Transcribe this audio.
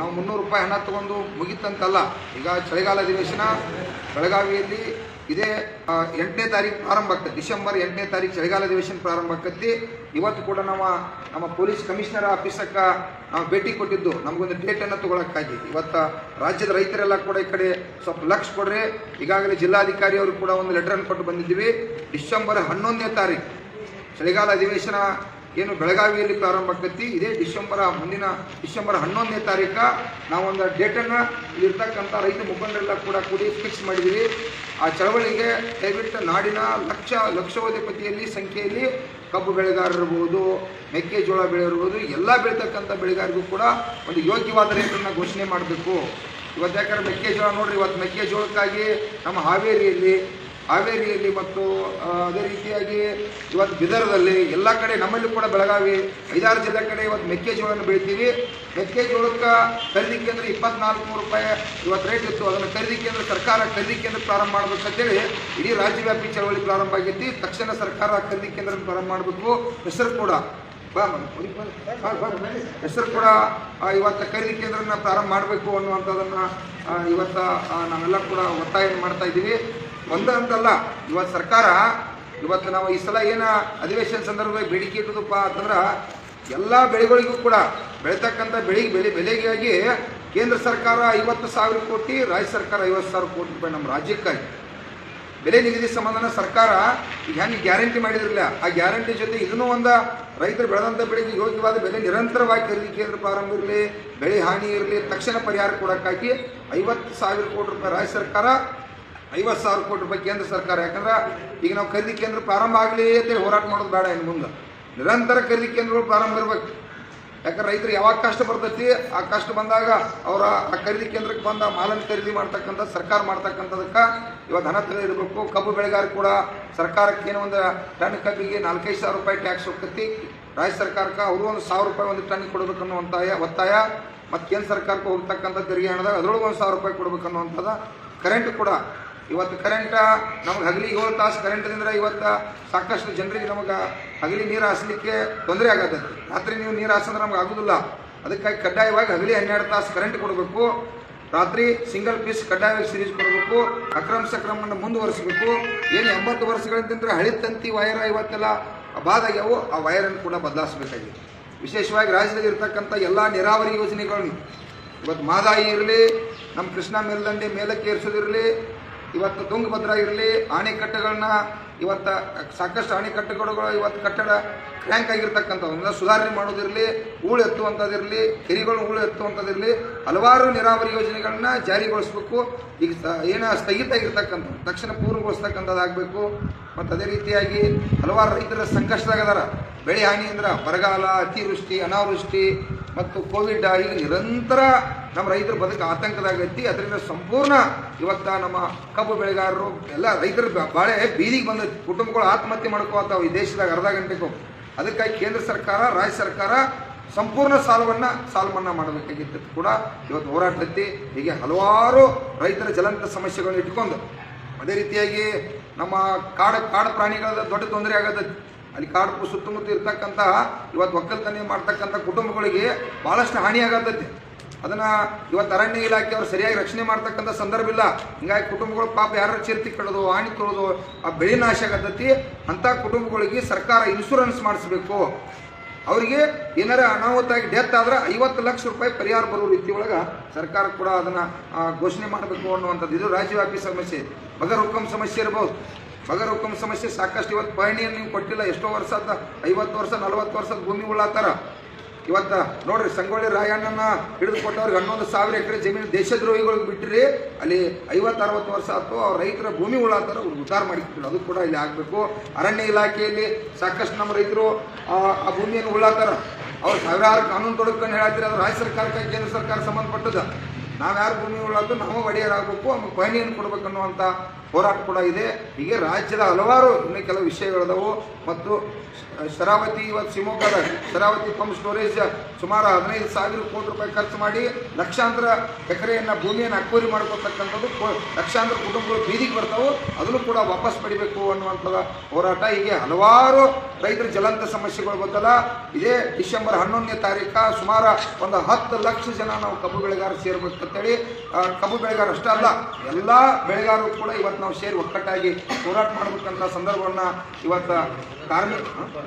ನಾವು ಮುನ್ನೂರು ರೂಪಾಯಿ ಹಣ ತಗೊಂಡು ಮುಗಿತಂತಲ್ಲ, ಈಗ ಚಳಿಗಾಲ ಅಧಿವೇಶನ, ಬೆಳಗಾವಿಯಲ್ಲಿ ಇದೇ ಎಂಟನೇ ತಾರೀಕು ಪ್ರಾರಂಭ ಆಗ್ತದೆ. ಡಿಸೆಂಬರ್ ಎಂಟನೇ ತಾರೀಕು ಚಳಿಗಾಲ ಅಧಿವೇಶನ ಪ್ರಾರಂಭ ಆಗ್ತದೆ. ಇವತ್ತು ಕೂಡ ನಮ್ಮ ನಮ್ಮ ಪೊಲೀಸ್ ಕಮಿಷನರ್ ಆಫೀಸಕ್ಕೆ ನಾವು ಭೇಟಿ ಕೊಟ್ಟಿದ್ದು. ನಮಗೊಂದು ಡೇಟನ್ನು ತಗೊಳಕ್ಕಾಗಿ. ಇವತ್ತು ರಾಜ್ಯದ ರೈತರೆಲ್ಲ ಕೂಡ ಈ ಕಡೆ ಸ್ವಲ್ಪ ಲಕ್ಷ ಕೊಡ್ರಿ. ಈಗಾಗಲೇ ಜಿಲ್ಲಾಧಿಕಾರಿ ಅವರು ಕೂಡ ಒಂದು ಲೆಟರನ್ನು ಕೊಟ್ಟು ಬಂದಿದ್ದೀವಿ. ಡಿಸೆಂಬರ್ ಹನ್ನೊಂದನೇ ತಾರೀಕು ಚಳಿಗಾಲ ಅಧಿವೇಶನ ಏನು ಬೆಳಗಾವಿಯಲ್ಲಿ ಪ್ರಾರಂಭ ಆಗ್ತೈತಿ. ಇದೇ ಡಿಸೆಂಬರ್ ಮುಂದಿನ, ಡಿಸೆಂಬರ್ ಹನ್ನೊಂದನೇ ತಾರೀಕು ನಾವೊಂದು ಡೇಟನ್ನು ಇರ್ತಕ್ಕಂಥ ರೈತ ಮುಖಂಡರೆಲ್ಲ ಕೂಡ ಕೂಡಿ ಫಿಕ್ಸ್ ಮಾಡಿದ್ದೀವಿ. ಆ ಚಳವಳಿಗೆ ದಯವಿಟ್ಟು ನಾಡಿನ ಲಕ್ಷ ಲಕ್ಷೋಧಿಪತಿಯಲ್ಲಿ ಸಂಖ್ಯೆಯಲ್ಲಿ ಕಬ್ಬು ಬೆಳೆಗಾರರಿರ್ಬೋದು ಮೆಕ್ಕೆಜೋಳ ಬೆಳೆ ಇರ್ಬೋದು, ಎಲ್ಲ ಬೆಳೀತಕ್ಕಂಥ ಬೆಳೆಗಾರಿಗೂ ಕೂಡ ಒಂದು ಯೋಗ್ಯವಾದ ರೇಟನ್ನು ಘೋಷಣೆ ಮಾಡಬೇಕು. ಇವತ್ತು ಯಾಕಂದ್ರೆ ಮೆಕ್ಕೆಜೋಳ ನೋಡ್ರಿ, ಇವತ್ತು ಮೆಕ್ಕೆಜೋಳಕ್ಕಾಗಿ ನಮ್ಮ ಹಾವೇರಿಯಲ್ಲಿ ಹಾವೇರಿಯಲ್ಲಿ ಮತ್ತು ಅದೇ ರೀತಿಯಾಗಿ ಇವತ್ತು ಬಿದರದಲ್ಲಿ ಎಲ್ಲ ಕಡೆ ನಮ್ಮಲ್ಲಿ ಕೂಡ ಬೆಳಗಾವಿ ಐದಾರು ಜಿಲ್ಲೆ ಕಡೆ ಇವತ್ತು ಮೆಕ್ಕೆಜೋಳವನ್ನು ಬೆಳಿತೀವಿ. ಮೆಕ್ಕೆಜೋಳಕ್ಕೆ ಖರೀದಿ ಕೇಂದ್ರ ಇಪ್ಪತ್ನಾಲ್ಕು ನೂರು ರೂಪಾಯಿ ಇವತ್ತು ರೇಟ್ ಇತ್ತು. ಅದನ್ನು ಖರೀದಿ ಕೇಂದ್ರ ಸರ್ಕಾರ ಖರೀದಿ ಕೇಂದ್ರ ಪ್ರಾರಂಭ ಮಾಡಬೇಕು ಮಾಡ್ಬೇಕಂತೇಳಿ ಇಡೀ ರಾಜ್ಯವ್ಯಾಪಿ ಚಳವಳಿ ಪ್ರಾರಂಭ ಆಗೈತಿ. ತಕ್ಷಣ ಸರ್ಕಾರ ಖರೀದಿ ಕೇಂದ್ರ ಪ್ರಾರಂಭ ಮಾಡಬೇಕು. ಹೆಸರು ಕೂಡ. ಹೆಸರು ಕೂಡ ಇವತ್ತು ಖರೀದಿ ಕೇಂದ್ರನ ಪ್ರಾರಂಭ ಮಾಡಬೇಕು ಅನ್ನುವಂಥದ್ದನ್ನು ಇವತ್ತು ನಾವೆಲ್ಲ ಕೂಡ ಒತ್ತಾಯ ಮಾಡ್ತಾ ಇದ್ದೀವಿ. ಒಂದು ಅಂತಲ್ಲ ಇವತ್ತು ಸರ್ಕಾರ, ಇವತ್ತು ನಾವು ಈ ಸಲ ಏನು ಅಧಿವೇಶನ ಸಂದರ್ಭದಲ್ಲಿ ಬೇಡಿಕೆ ಇಟ್ಟದಪ್ಪ ಅಂತಂದ್ರೆ, ಎಲ್ಲ ಬೆಳೆಗಳಿಗೂ ಕೂಡ ಬೆಳೀತಕ್ಕಂಥ ಬೆಳೆ ಬೆಲೆ ಬೆಲೆಗಾಗಿ ಕೇಂದ್ರ ಸರ್ಕಾರ ಐವತ್ತು ಸಾವಿರ ಕೋಟಿ, ರಾಜ್ಯ ಸರ್ಕಾರ ಐವತ್ತು ಸಾವಿರ ಕೋಟಿ ರೂಪಾಯಿ ನಮ್ಮ ರಾಜ್ಯಕ್ಕಾಗಿ. ಬೆಲೆ ನಿಗದಿ ಸಂಬಂಧನ ಸರ್ಕಾರ ಈಗ ಹೆಂಗೆ ಗ್ಯಾರಂಟಿ ಮಾಡಿದ್ರಲ್ಲ, ಆ ಗ್ಯಾರಂಟಿ ಜೊತೆ ಇದನ್ನೂ ಒಂದು ರೈತರು ಬೆಳೆದಂಥ ಬೆಳೆಗೆ ಯೋಗ್ಯವಾದ ಬೆಲೆ ನಿರಂತರವಾಗಿ ಖರೀದಿ ಕೇಂದ್ರ ಪ್ರಾರಂಭ ಇರಲಿ, ಬೆಳೆ ಹಾನಿ ಇರಲಿ, ತಕ್ಷಣ ಪರಿಹಾರ ಕೊಡೋಕ್ಕಾಗಿ ಐವತ್ತು ಸಾವಿರ ಕೋಟಿ ರೂಪಾಯಿ ರಾಜ್ಯ ಸರ್ಕಾರ ಐವತ್ತು ಸಾವಿರ ಕೋಟಿ ರೂಪಾಯಿ ಕೇಂದ್ರ ಸರ್ಕಾರ. ಯಾಕಂದ್ರೆ ಈಗ ನಾವು ಖರೀದಿ ಕೇಂದ್ರ ಪ್ರಾರಂಭ ಆಗಲಿ ಅಂತೇಳಿ ಹೋರಾಟ ಮಾಡೋದು ಬೇಡ ಇನ್ನು ಮುಂದೆ. ನಿರಂತರ ಖರೀದಿ ಕೇಂದ್ರಗಳು ಪ್ರಾರಂಭ ಇರಬೇಕು. ಯಾಕಂದ್ರೆ ರೈತರು ಯಾವಾಗ ಕಷ್ಟ ಬರ್ತೈತಿ, ಆ ಕಷ್ಟ ಬಂದಾಗ ಅವರ ಆ ಖರೀದಿ ಕೇಂದ್ರಕ್ಕೆ ಬಂದ ಮಾಲನ್ನು ಖರೀದಿ ಮಾಡ್ತಕ್ಕಂಥ, ಸರ್ಕಾರ ಮಾಡ್ತಕ್ಕಂಥದಕ್ಕೆ ಇವಾಗ ಹಣ ಇರಬೇಕು ಕಬ್ಬು ಬೆಳೆಗಾರ ಕೂಡ ಸರ್ಕಾರಕ್ಕೆ ಏನೋ ಒಂದು ಟನ್ ಕಬ್ಬಿಗೆ ನಾಲ್ಕೈದು ಸಾವಿರ ರೂಪಾಯಿ ಟ್ಯಾಕ್ಸ್ ಹೋಗ್ತೈತಿ. ರಾಜ್ಯ ಸರ್ಕಾರಕ್ಕೆ ಅವರು ಒಂದು ಸಾವಿರ ರೂಪಾಯಿ ಒಂದು ಟನ್ ಕೊಡಬೇಕು ಅನ್ನುವಂತಾಯ ಒತ್ತಾಯ. ಮತ್ತು ಕೇಂದ್ರ ಸರ್ಕಾರಕ್ಕೆ ಹೋಗ್ತಕ್ಕಂಥ ತೆರಿಗೆ ಹಣದಾಗ ಅದರೊಳಗೆ ಒಂದು ಸಾವಿರ ರೂಪಾಯಿ ಕೊಡ್ಬೇಕು ಅನ್ನುವಂಥದ್ದು ಕರೆಂಟ್ ಕೂಡ ಇವತ್ತು ಕರೆಂಟ್ ನಮಗೆ ಹಗಲಿ ಏಳು ತಾಸು ಕರೆಂಟ್ದಿಂದ ಇವತ್ತು ಸಾಕಷ್ಟು ಜನರಿಗೆ ನಮಗೆ ಹಗಲಿ ನೀರು ಹಾಸಲಿಕ್ಕೆ ತೊಂದರೆ ಆಗತ್ತೆ. ರಾತ್ರಿ ನೀವು ನೀರು ಹಾಸಂದ್ರೆ ನಮ್ಗೆ ಆಗೋದಿಲ್ಲ. ಅದಕ್ಕಾಗಿ ಕಡ್ಡಾಯವಾಗಿ ಹಗಲಿ ಹನ್ನೆರಡು ತಾಸು ಕರೆಂಟ್ ಕೊಡಬೇಕು. ರಾತ್ರಿ ಸಿಂಗಲ್ ಪೀಸ್ ಕಡ್ಡಾಯವಾಗಿ ಸಿರೀಸ್ ಕೊಡಬೇಕು. ಅಕ್ರಮ ಸಕ್ರಮವನ್ನು ಮುಂದುವರಿಸಬೇಕು. ಏನು ಎಂಬತ್ತು ವರ್ಷಗಳಿಂದ ಹಳಿ ತಂತಿ ವೈರ ಇವತ್ತೆಲ್ಲ ಬಾದಾಗ್ಯಾವು ಆ ವೈರನ್ನು ಕೂಡ ಬದಲಾಯಿಸಬೇಕಾಗಿದೆ ವಿಶೇಷವಾಗಿ ರಾಜ್ಯದಲ್ಲಿ ಇರ್ತಕ್ಕಂಥ ಎಲ್ಲ ನೀರಾವರಿ ಯೋಜನೆಗಳನ್ನು ಇವತ್ತು ಮಾದಾಯಿ ಇರಲಿ, ನಮ್ಮ ಕೃಷ್ಣ ಮೇಲ್ದಂಡೆ ಮೇಲಕ್ಕೆ ಏರಿಸೋದಿರಲಿ ಇವತ್ತು ತುಂಗಭದ್ರಾ ಇರಲಿ, ಆಣೆಕಟ್ಟೆಗಳನ್ನ ಇವತ್ತು, ಸಾಕಷ್ಟು ಅಣೆಕಟ್ಟೆಗಳು ಇವತ್ತು ಕಟ್ಟಡ ಕ್ರ್ಯಾಂಕ್ ಆಗಿರ್ತಕ್ಕಂಥವನ್ನ ಸುಧಾರಣೆ ಮಾಡೋದಿರಲಿ ಹೂಳು ಎತ್ತುವಂಥದ್ದಿರಲಿ, ಕೆರೆಗಳು ಹೂಳು ಎತ್ತುವಂಥದ್ದಿರಲಿ, ಹಲವಾರು ನೀರಾವರಿ ಯೋಜನೆಗಳನ್ನ ಜಾರಿಗೊಳಿಸಬೇಕು. ಈಗ ಏನು ಸ್ಥಗಿತ ಆಗಿರ್ತಕ್ಕಂಥ ತಕ್ಷಣ ಪೂರ್ಣಗೊಳಿಸ್ತಕ್ಕಂಥದ್ದಾಗಬೇಕು. ಮತ್ತು ಅದೇ ರೀತಿಯಾಗಿ ಹಲವಾರು ರೈತರ ಸಂಕಷ್ಟದಾಗದಾರ ಬೆಳೆ ಹಾನಿ ಅಂದ್ರೆ ಬರಗಾಲ, ಅತಿವೃಷ್ಟಿ, ಅನಾವೃಷ್ಟಿ ಮತ್ತು ಕೋವಿಡ್ ಈಗ ನಿರಂತರ ನಮ್ಮ ರೈತರ ಬದುಕು ಆತಂಕದಾಗೈತಿ. ಅದರಿಂದ ಸಂಪೂರ್ಣ ಇವತ್ತ ನಮ್ಮ ಕಬ್ಬು ಬೆಳೆಗಾರರು, ಎಲ್ಲ ರೈತರ ಬಾಳೆ ಬೀದಿಗೆ ಬಂದೈತಿ ಕುಟುಂಬಗಳು ಆತ್ಮಹತ್ಯೆ ಮಾಡ್ಕೋತಾವೆ ಈ ದೇಶದಾಗ ಅರ್ಧ ಗಂಟೆಗೂ ಅದಕ್ಕಾಗಿ ಕೇಂದ್ರ ಸರ್ಕಾರ, ರಾಜ್ಯ ಸರ್ಕಾರ ಸಂಪೂರ್ಣ ಸಾಲವನ್ನ ಸಾಲ ಮನ್ನಾ ಮಾಡಬೇಕಾಗಿತ್ತು ಕೂಡ. ಇವತ್ತು ಹೋರಾಟ ಐತಿ ಹೀಗೆ ಹಲವಾರು ರೈತರ ಜಲಂತ ಸಮಸ್ಯೆಗಳನ್ನು ಇಟ್ಕೊಂಡು, ಅದೇ ರೀತಿಯಾಗಿ ನಮ್ಮ ಕಾಡು ಕಾಡು ಪ್ರಾಣಿಗಳ ದೊಡ್ಡ ತೊಂದರೆ ಆಗತೈತಿ. ಅಲ್ಲಿ ಕಾಡು ಸುತ್ತಮುತ್ತ ಇರ್ತಕ್ಕಂಥ ಇವತ್ತು ಒಕ್ಕಲ್ತನ ಮಾಡ್ತಕ್ಕಂಥ ಕುಟುಂಬಗಳಿಗೆ ಭಾಳಷ್ಟು ಹಾನಿ ಆಗತ್ತೈತಿ. ಅದನ್ನ ಇವತ್ತು ಅರಣ್ಯ ಇಲಾಖೆಯವರು ಸರಿಯಾಗಿ ರಕ್ಷಣೆ ಮಾಡ್ತಕ್ಕಂಥ ಸಂದರ್ಭ ಇಲ್ಲ. ಹಿಂಗಾಗಿ ಕುಟುಂಬಗಳು ಪಾಪ ಯಾರ ಚೇರ್ತಿ ಕಡೋದು, ಹಾನಿ ಕೊಡೋದು, ಆ ಬೆಳೆ ನಾಶ ಆಗತ್ತೈತಿ. ಅಂಥ ಕುಟುಂಬಗಳಿಗೆ ಸರ್ಕಾರ ಇನ್ಶೂರೆನ್ಸ್ ಮಾಡಿಸ್ಬೇಕು. ಅವರಿಗೆ ಏನಾರ ಅನಾಹುತಾಗಿ ಡೆತ್ ಆದ್ರೆ ಐವತ್ತು ಲಕ್ಷ ರೂಪಾಯಿ ಪರಿಹಾರ ಬರೋ ರೀತಿ ಒಳಗೆ ಸರ್ಕಾರ ಕೂಡ ಅದನ್ನ ಘೋಷಣೆ ಮಾಡಬೇಕು ಅನ್ನುವಂಥದ್ದು. ಇದು ರಾಜ್ಯವ್ಯಾಪಿ ಸಮಸ್ಯೆ. ಬಗರ್ ಹುಕಂ ಸಮಸ್ಯೆ ಇರ್ಬೋದು. ಬಗರ್ ಹುಕಂ ಸಮಸ್ಯೆ ಸಾಕಷ್ಟು. ಇವತ್ತು ಪಹಣಿಯನ್ನು ನೀವು ಕೊಟ್ಟಿಲ್ಲ, ಎಷ್ಟೋ ವರ್ಷದ, ಐವತ್ತು ವರ್ಷ, ನಲವತ್ತು ವರ್ಷದ ಭೂಮಿ ಉಳ್ಳಾತಾರ. ಇವತ್ತು ನೋಡ್ರಿ, ಸಂಗೊಳ್ಳಿ ರಾಯಣ್ಣನ ಹಿಡಿದು ಕೊಟ್ಟವ್ರಿಗೆ ಹನ್ನೊಂದು ಸಾವಿರ ಎಕರೆ ಜಮೀನು ದೇಶದ್ರೋಹಿಗಳಿಗೆ ಬಿಟ್ಟರೆ, ಅಲ್ಲಿ ಐವತ್ತು ಅರವತ್ತು ವರ್ಷ ಆಯ್ತು ಅವ್ರ ರೈತರ ಭೂಮಿ ಉಳ್ಳಾತಾರ, ಅವ್ರು ಉದ್ಧಾರ ಮಾಡಿಸ್ತಿದ್ರು ಅದು ಕೂಡ ಇಲ್ಲಿ ಆಗಬೇಕು. ಅರಣ್ಯ ಇಲಾಖೆಯಲ್ಲಿ ಸಾಕಷ್ಟು ನಮ್ಮ ರೈತರು, ಆ ಭೂಮಿಯನ್ನು ಉಳ್ಳಾತಾರ. ಅವ್ರು ಸಾವಿರಾರು ಕಾನೂನು ತೊಡಕೊಂಡು ಹೇಳತ್ತೀರಿ ಅದು ರಾಜ್ಯ ಸರ್ಕಾರಕ್ಕೆ, ಕೇಂದ್ರ ಸರ್ಕಾರ ಸಂಬಂಧಪಟ್ಟದ ನಾವು ಯಾರು ಭೂಮಿ ಉಳ್ಳಾತು, ನಾವು ಒಡೆಯರಾಗಬೇಕು ಅವ್ರಿಗೆ ಪಹಣಿಯನ್ನು ಕೊಡ್ಬೇಕು ಅನ್ನುವಂಥ ಹೋರಾಟ ಕೂಡ ಇದೆ. ಹೀಗೆ ರಾಜ್ಯದ ಹಲವಾರು ಇನ್ನೂ ಕೆಲವು ವಿಷಯಗಳಿದಾವು. ಮತ್ತು ಶರಾವತಿ ಇವತ್ತು ಶಿವಮೊಗ್ಗದ ಶರಾವತಿ ಪಂಪ್ ಸ್ಟೋರೇಜ್ ಸುಮಾರು ಹದಿನೈದು ಸಾವಿರ ಕೋಟಿ ರೂಪಾಯಿ ಖರ್ಚು ಮಾಡಿ ಲಕ್ಷಾಂತರ ಎಕರೆಯನ್ನು ಭೂಮಿಯನ್ನು ಅಕ್ವರಿ ಮಾಡ್ಕೊತಕ್ಕಂಥದ್ದು ಲಕ್ಷಾಂತರ ಕುಟುಂಬಗಳು ಬೀದಿಗೆ ಬರ್ತಾವೆ. ಅದನ್ನು ಕೂಡ ವಾಪಸ್ ಪಡಿಬೇಕು ಅನ್ನುವಂಥದ್ದು ಹೋರಾಟ. ಹೀಗೆ ಹಲವಾರು ರೈತರ ಜಲಂತ ಸಮಸ್ಯೆಗಳು ಗೊತ್ತಲ್ಲ. ಇದೇ ಡಿಸೆಂಬರ್ ಹನ್ನೊಂದನೇ ತಾರೀಕು ಸುಮಾರು ಒಂದು ಹತ್ತು ಲಕ್ಷ ಜನ ನಾವು ಕಬ್ಬು ಬೆಳೆಗಾರ ಸೇರ್ಬೇಕಂತೇಳಿ. ಕಬ್ಬು ಬೆಳೆಗಾರ ಅಷ್ಟೇ ಅಲ್ಲ, ಎಲ್ಲ ಬೆಳೆಗಾರರು ಕೂಡ ಇವತ್ತು ನಾವು ಸೇರಿ ಒಕ್ಕಟ್ಟಾಗಿ ಹೋರಾಟ ಮಾಡಬೇಕಂತ ಸಂದರ್ಭವನ್ನ ಇವತ್ತು ಕಾರ್ಮಿಕ